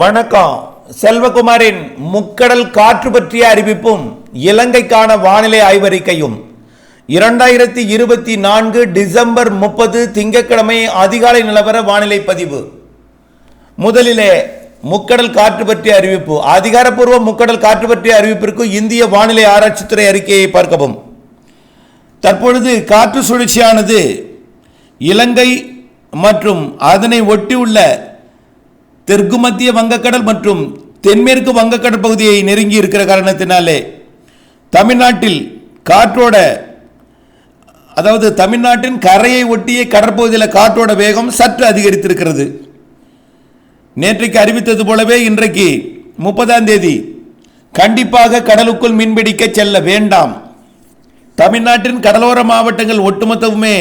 வணக்கம். செல்வகுமாரின் முக்கடல் காற்று பற்றிய அறிவிப்பும் இலங்கைக்கான வானிலை ஆய்வறிக்கையும். இரண்டாயிரத்தி இருபத்தி நான்கு டிசம்பர் முப்பது திங்கட்கிழமை அதிகாலை நிலவர வானிலை பதிவு. முதலிலே முக்கடல் காற்று பற்றிய அறிவிப்பு. அதிகாரப்பூர்வ முக்கடல் காற்று பற்றிய அறிவிப்பிற்கு இந்திய வானிலை ஆராய்ச்சித்துறை அறிக்கையை பார்க்கவும். தற்பொழுது காற்று சுழற்சியானது இலங்கை மற்றும் அதனை ஒட்டியுள்ள தெற்கு மத்திய வங்கக்கடல் மற்றும் தென்மேற்கு வங்கக்கடல் பகுதியை நெருங்கி இருக்கிற காரணத்தினாலே தமிழ்நாட்டில் காற்றோட அதாவது தமிழ்நாட்டின் கரையை ஒட்டிய கடற்பகுதியில் காற்றோட வேகம் சற்று அதிகரித்திருக்கிறது. நேற்றைக்கு அறிவித்தது போலவே இன்றைக்கு முப்பதாம் தேதி கண்டிப்பாக கடலுக்குள் மீன்பிடிக்க செல்ல வேண்டாம். தமிழ்நாட்டின் கடலோர மாவட்டங்கள் ஒட்டுமொத்தமுமே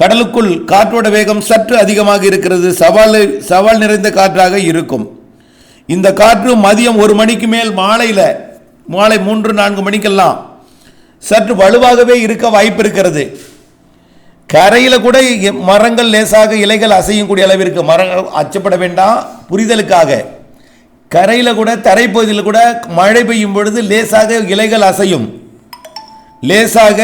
கடலுக்குள் காற்றோட வேகம் சற்று அதிகமாக இருக்கிறது. சவால் சவால் நிறைந்த காற்றாக இருக்கும். இந்த காற்று மதியம் ஒரு மணிக்கு மேல் மாலையில் மாலை மூன்று நான்கு மணிக்கெல்லாம் சற்று வலுவாகவே இருக்க வாய்ப்பு இருக்கிறது. கரையில் கூட மரங்கள் லேசாக இலைகள் அசையக்கூடிய அளவிற்கு மரங்கள் அச்சப்பட வேண்டாம். புரிதலுக்காக. கரையில் கூட தரைப்பகுதியில் கூட மழை பெய்யும் பொழுது லேசாக இலைகள் அசையும். லேசாக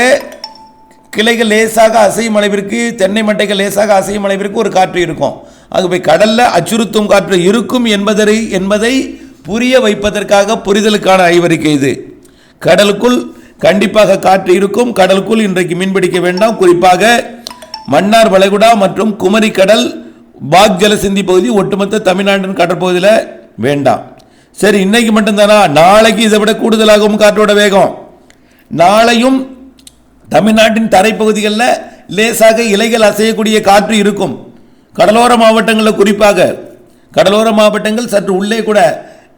கிளைகள் லேசாக அசையும் அளவிற்கு தென்னை மட்டைகள் லேசாக அசையும் அளவிற்கு ஒரு காற்று இருக்கும். அதுவே கடலில் அச்சுறுத்தும் காற்று இருக்கும் என்பதை என்பதை புரிய வைப்பதற்காக புரிதலுக்கான ஆய்வறிக்கை இது. கடலுக்குள் கண்டிப்பாக காற்று இருக்கும். கடலுக்குள் இன்றைக்கு மீன்பிடிக்க வேண்டாம். குறிப்பாக மன்னார் வளைகுடா மற்றும் குமரி கடல் பாக் ஜலசிந்தி பகுதி ஒட்டுமொத்த தமிழ்நாட்டின் கடற்பகுதியில் வேண்டாம். சரி இன்னைக்கு மட்டும்தானா? நாளைக்கு இதை விட கூடுதலாகவும் காற்றோட வேகம். நாளையும் தமிழ்நாட்டின் தரைப்பகுதிகளில் லேசாக இலைகள் அசையக்கூடிய காற்று இருக்கும். கடலோர மாவட்டங்களில் குறிப்பாக கடலோர மாவட்டங்கள் சற்று உள்ளே கூட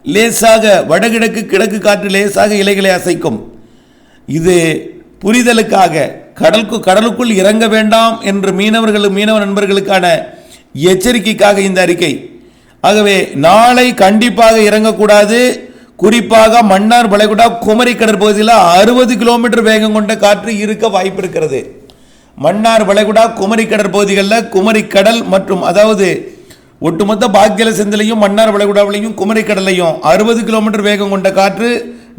லேசாக வடகிழக்கு கிழக்கு காற்று லேசாக இலைகளை அசைக்கும். இது புரிதலுக்காக கடலுக்கு கடலுக்குள் இறங்க வேண்டாம் என்று மீனவர்கள் மீனவ நண்பர்களுக்கான எச்சரிக்கைக்காக இந்த அறிக்கை. ஆகவே நாளை கண்டிப்பாக இறங்கக்கூடாது. குறிப்பாக மன்னார் வளைகுடா குமரி கடற்பகுதியில் அறுபது கிலோமீட்டர் வேகம் கொண்ட காற்று இருக்க வாய்ப்பு இருக்கிறது. மன்னார் வளைகுடா குமரி கடற்பகுதிகளில் குமரி கடல் மற்றும் அதாவது ஒட்டுமொத்த பாக்கியல செந்திலையும் மன்னார் வளைகுடாவிலையும் குமரி கடலையும் அறுபது கிலோமீட்டர் வேகம் கொண்ட காற்று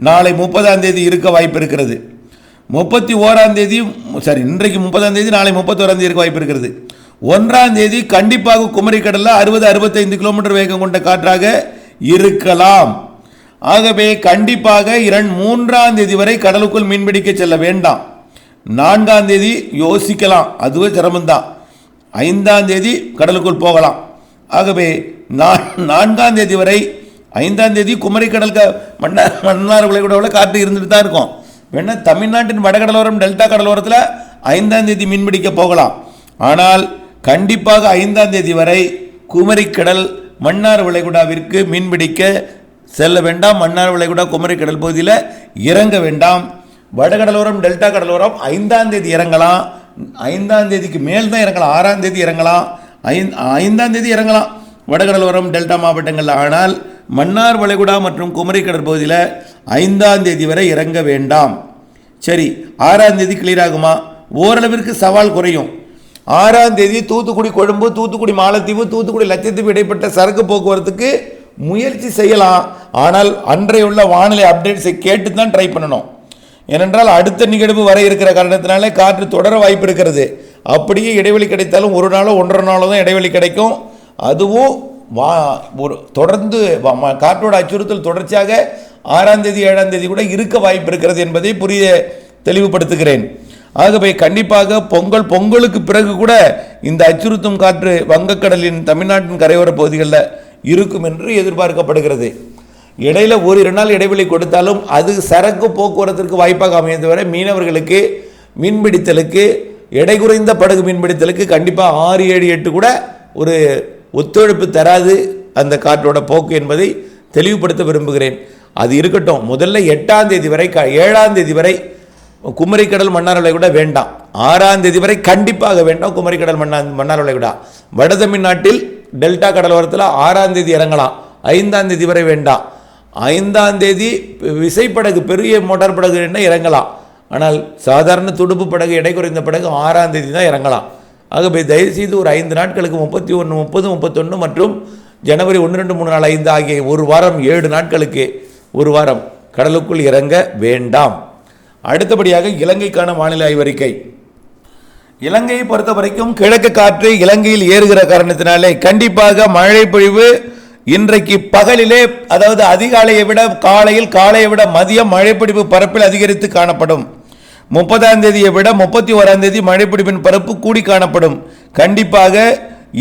நாளை முப்பதாம் தேதி இருக்க வாய்ப்பு இருக்கிறது. முப்பத்தி ஓராம் தேதி சாரி இன்றைக்கு முப்பதாம் தேதி நாளை முப்பத்தோராம் தேதி இருக்க வாய்ப்பு இருக்கிறது. ஒன்றாம் தேதி கண்டிப்பாக குமரி கடலில் அறுபது அறுபத்தைந்து கிலோமீட்டர் வேகம் கொண்ட காற்றாக இருக்கலாம். ஆகவே கண்டிப்பாக இரண்டு மூன்றாம் தேதி வரை கடலுக்குள் மீன்பிடிக்க செல்ல வேண்டாம். நான்காம் தேதி யோசிக்கலாம். அதுவே சிரமம்தான். ஐந்தாம் தேதி கடலுக்குள் போகலாம். ஆகவே நான் நான்காம் தேதி வரை ஐந்தாம் தேதி குமரி கடல் க மன்னார் மன்னார் விளைகுடாவில் காற்று இருந்துட்டு தான் இருக்கும். வேணால் தமிழ்நாட்டின் வடகடலோரம் டெல்டா கடலோரத்தில் ஐந்தாம் தேதி மீன்பிடிக்க போகலாம். ஆனால் கண்டிப்பாக ஐந்தாம் தேதி வரை குமரிக்கடல் மன்னார் விளைகுடாவிற்கு மீன்பிடிக்க செல்ல வேண்டாம் மன்னார் விளைகுடா குமரி கடல் பகுதியில் இறங்க வேண்டாம். வடகடலோரம் டெல்டா கடலோரம் ஐந்தாம் தேதி இறங்கலாம். ஐந்தாம் தேதிக்கு மேல் தான் இறங்கலாம். ஆறாம் தேதி இறங்கலாம். ஐந் ஐந்தாம் தேதி இறங்கலாம். வடகடலோரம் டெல்டா மாவட்டங்களில் ஆனால் மன்னார் வளைகுடா மற்றும் குமரி கடற்பகுதியில் ஐந்தாம் தேதி வரை இறங்க வேண்டாம். சரி ஆறாம் தேதி கிளியர் ஆகுமா? ஓரளவிற்கு சவால் குறையும். ஆறாம் தேதி தூத்துக்குடி கொழும்பு தூத்துக்குடி மாலத்தீவு தூத்துக்குடி லட்சத்தீவு இடைப்பட்ட சரக்கு போக்குவரத்துக்கு முயற்சி செய்யலாம். ஆனால் அன்றைய உள்ள வானிலை அப்டேட்ஸை கேட்டு தான் ட்ரை பண்ணணும். ஏனென்றால் அடுத்த நிகழ்வு வர இருக்கிற காரணத்தினாலே காற்று தொடர வாய்ப்பு இருக்கிறது. அப்படியே இடைவெளி கிடைத்தாலும் ஒரு நாளோ ஒன்றரை நாளோ தான் இடைவெளி கிடைக்கும். அதுவும் வா ஒரு தொடர்ந்து காற்றோட அச்சுறுத்தல் தொடர்ச்சியாக ஆறாம் தேதி ஏழாம் தேதி கூட இருக்க வாய்ப்பு இருக்கிறது என்பதை புரிய தெளிவுபடுத்துகிறேன். ஆகவே கண்டிப்பாக பொங்கல் பொங்கலுக்கு பிறகு கூட இந்த அச்சுறுத்தும் காற்று வங்கக்கடலின் தமிழ்நாட்டின் கரையோர பகுதிகளில் இருக்கும் என்று எதிர்பார்க்கப்படுகிறது. இடையில ஓரிரு நாள் இடைவெளி கொடுத்தாலும் அது சரக்கு போக்குவரத்திற்கு வாய்ப்பாக அமைய தவிர மீனவர்களுக்கு மீன்பிடித்தலுக்கு எடை குறைந்த படகு மீன்பிடித்தலுக்கு கண்டிப்பாக ஆறு ஏழு எட்டு கூட ஒரு ஒத்துழைப்பு தராது அந்த காற்றோட போக்கு என்பதை தெளிவுபடுத்த விரும்புகிறேன். அது இருக்கட்டும். முதல்ல எட்டாம் தேதி வரை க ஏழாம் தேதி வரை குமரிக்கடல் மன்னார் வளைகுடா வேண்டாம். ஆறாம் தேதி வரை கண்டிப்பாக வேண்டாம் குமரிக்கடல் மன்னா மன்னார் வளைகுடா வட தமிழ்நாட்டில் டெல்டா கடலோரத்தில் ஆறாம் தேதி இறங்கலாம். ஐந்தாம் தேதி வரை வேண்டாம். ஐந்தாம் தேதி விசைப்படகு பெரிய மோட்டார் படகு என்ன இறங்கலாம். ஆனால் சாதாரண துடுப்பு படகு எடை குறைந்த படகு ஆறாம் தேதி தான் இறங்கலாம். ஆகவே தயவுசெய்து ஒரு ஐந்து நாட்களுக்கு முப்பத்தி ஒன்று முப்பது முப்பத்தொன்று மற்றும் ஜனவரி ஒன்று ரெண்டு மூணு நாலு ஐந்து ஆகிய ஒரு வாரம் ஏழு நாட்களுக்கு ஒரு வாரம் கடலுக்குள் இறங்க வேண்டாம். அடுத்தபடியாக இலங்கைக்கான வானிலை ஆய்வறிக்கை. இலங்கையை பொறுத்த வரைக்கும் கிழக்கு காற்று இலங்கையில் ஏறுகிற காரணத்தினாலே கண்டிப்பாக மழை பொழிவு இன்றைக்கு பகலிலே அதாவது அதிகாலையை விட காலையில் காலையை விட மதியம் மழைப்பிடிப்பு பரப்பில் அதிகரித்து காணப்படும். முப்பதாம் தேதியை விட முப்பத்தி ஓராம் தேதி மழைப்பிடிப்பின் பரப்பு கூடி காணப்படும். கண்டிப்பாக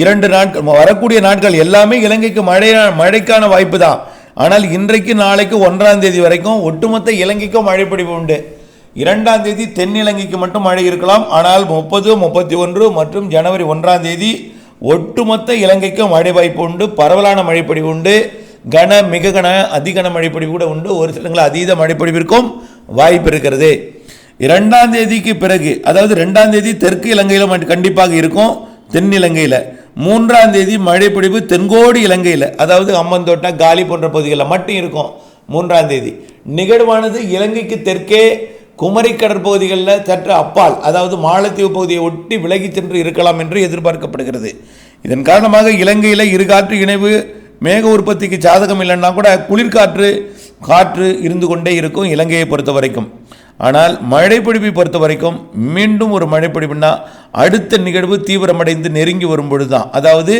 இரண்டு நாட்கள் வரக்கூடிய நாட்கள் எல்லாமே இலங்கைக்கு மழை மழைக்கான வாய்ப்பு தான். ஆனால் இன்றைக்கு நாளைக்கு ஒன்றாம் தேதி வரைக்கும் ஒட்டுமொத்த இலங்கைக்கும் மழைப்பிடிப்பு உண்டு. இரண்டாம் தேதி தென்னிலங்கைக்கு மட்டும் மழை இருக்கலாம். ஆனால் முப்பது முப்பத்தி ஒன்று மற்றும் ஜனவரி ஒன்றாம் தேதி ஒட்டுமொத்த இலங்கைக்கும் மழை வாய்ப்பு உண்டு பரவலான மழைப்பொழிவு உண்டு கன மிக கன அதிகன மழைப்பொழிவு கூட உண்டு. ஒரு சிலங்களில் அதீத மழைப்பொழிவிற்கும் வாய்ப்பு இருக்கிறது. இரண்டாம் தேதிக்கு பிறகு அதாவது ரெண்டாம் தேதி தெற்கு இலங்கையில் கண்டிப்பாக இருக்கும் தென் இலங்கையில். மூன்றாம் தேதி மழைப்பொழிவு தென்கோடி இலங்கையில் அதாவது அம்மந்தோட்டா காலி போன்ற பகுதிகளில் மட்டும் இருக்கும் மூன்றாம் தேதி. நிகழ்வானது இலங்கைக்கு தெற்கே குமரி கடற்பகுதிகளில் சற்று அப்பால் அதாவது மாலத்தீவு பகுதியை ஒட்டி விலகி சென்று இருக்கலாம் என்று எதிர்பார்க்கப்படுகிறது. இதன் காரணமாக இலங்கையில் இருகாற்று இணைவு மேக உற்பத்திக்கு சாதகம் இல்லைன்னா கூட குளிர்காற்று காற்று இருந்து கொண்டே இருக்கும் இலங்கையை பொறுத்த வரைக்கும். ஆனால் மழைப்பிடிப்பை பொறுத்த வரைக்கும் மீண்டும் ஒரு மழைப்பிடிப்புனா அடுத்த நிகழ்வு தீவிரமடைந்து நெருங்கி வரும்பொழுது தான் அதாவது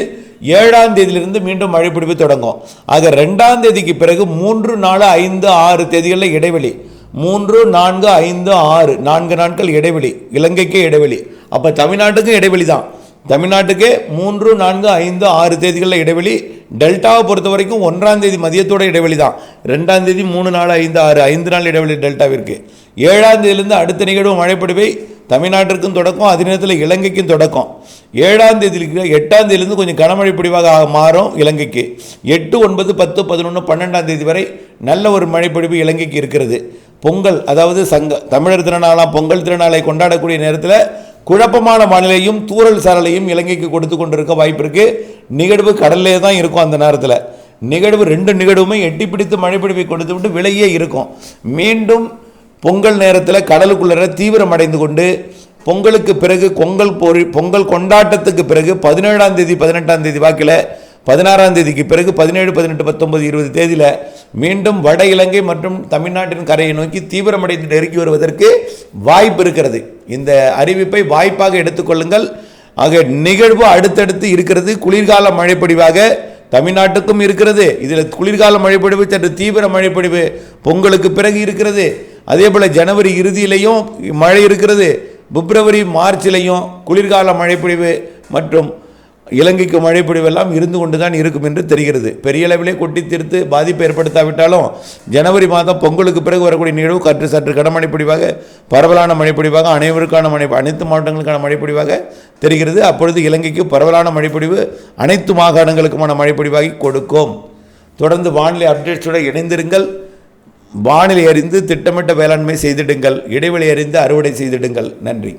ஏழாம் தேதியிலிருந்து மீண்டும் மழைப்பிடிப்பு தொடங்கும். ஆக ரெண்டாம் தேதிக்கு பிறகு மூன்று நாலு ஐந்து ஆறு தேதிகளில் இடைவெளி. மூன்று நான்கு ஐந்து ஆறு. நான்கு நாட்கள் இடைவெளி. இலங்கைக்கே இடைவெளி. அப்போ தமிழ்நாட்டுக்கும் இடைவெளி தான். தமிழ்நாட்டுக்கே மூன்று நான்கு ஐந்து ஆறு தேதிகளில் இடைவெளி. டெல்டாவை பொறுத்த வரைக்கும் ஒன்றாம் தேதி மதியத்தோட இடைவெளி தான். ரெண்டாம் தேதி மூணு நாலு ஐந்து ஆறு. ஐந்து நாள் இடைவெளி டெல்டாவிற்கு. ஏழாம் தேதியிலேருந்து அடுத்த நிகழ்வு மழைப்படுவை தமிழ்நாட்டிற்கும் தொடக்கம். அதே நேரத்தில் இலங்கைக்கும் தொடக்கம். ஏழாம் தேதியிலிருந்து எட்டாம் தேதியிலிருந்து கொஞ்சம் கனமழை பிடிவாக மாறும் இலங்கைக்கு. எட்டு ஒன்பது பத்து பதினொன்று பன்னெண்டாம் தேதி வரை நல்ல ஒரு மழைப்பொழிவு இலங்கைக்கு இருக்கிறது. பொங்கல் அதாவது சங்க தமிழர் திருநாளாம் பொங்கல் திருநாளை கொண்டாடக்கூடிய நேரத்தில் குழப்பமான வானிலையும் தூரல் சாரலையும் இலங்கைக்கு கொடுத்து கொண்டிருக்க வாய்ப்பு இருக்குது நிகழ்வு கடல்லே தான் இருக்கும் அந்த நேரத்தில். நிகழ்வு ரெண்டு நிகழ்வுமே எட்டி பிடித்து மழைப்பிடிப்பை கொடுத்து விட்டு விலையே இருக்கும். மீண்டும் பொங்கல் நேரத்தில் கடலுக்குள்ளே தீவிரமடைந்து கொண்டு பொங்கலுக்கு பிறகு பொங்கல் பொறி பொங்கல் கொண்டாட்டத்துக்கு பிறகு பதினேழாம் தேதி பதினெட்டாம் தேதி வாக்கில் பதினாறாம் தேதிக்கு பிறகு பதினேழு பதினெட்டு பத்தொன்பது இருபது தேதியில் மீண்டும் வட இலங்கை மற்றும் தமிழ்நாட்டின் கரையை நோக்கி தீவிரமடைந்து நெருங்கி வருவதற்கு வாய்ப்பு இருக்கிறது. இந்த அறிவிப்பை வாய்ப்பாக எடுத்துக்கொள்ளுங்கள் ஆக நிகழ்வு அடுத்தடுத்து இருக்கிறது. குளிர்கால மழைப்பொடிவாக தமிழ்நாட்டுக்கும் இருக்கிறது. இதில் குளிர்கால மழைப்பொழிவு சற்று தீவிர மழைப்பொழிவு பொங்கலுக்கு பிறகு இருக்கிறது. அதே போல் ஜனவரி இறுதியிலையும் மழை இருக்கிறது. பிப்ரவரி மார்ச்லேயும் குளிர்கால மழைப்பொழிவு மற்றும் இலங்கைக்கு மழைப்பொழிவெல்லாம் இருந்து கொண்டு தான் இருக்கும் என்று தெரிகிறது. பெரிய அளவிலே கொட்டி தீர்த்து பாதிப்பு ஏற்படுத்தாவிட்டாலும் ஜனவரி மாதம் பொங்கலுக்கு பிறகு வரக்கூடிய நிகழ்வு கற்று சற்று கனமழைப்பொழிவாக பரவலான மழைப்பொழிவாக அனைவருக்கான மழை அனைத்து மாவட்டங்களுக்கான மழைப்பொழிவாக தெரிகிறது. அப்பொழுது இலங்கைக்கு பரவலான மழைப்பொழிவு அனைத்து மாகாணங்களுக்குமான மழைப்பொழிவாகி கொடுக்கும். தொடர்ந்து வானிலை அப்டேட்ஸுடன் இணைந்திருங்கள். வானிலை அறிந்து திட்டமிட்ட வேளாண்மை செய்திடுங்கள். இடைவெளி அறிந்து அறுவடை செய்திடுங்கள். நன்றி.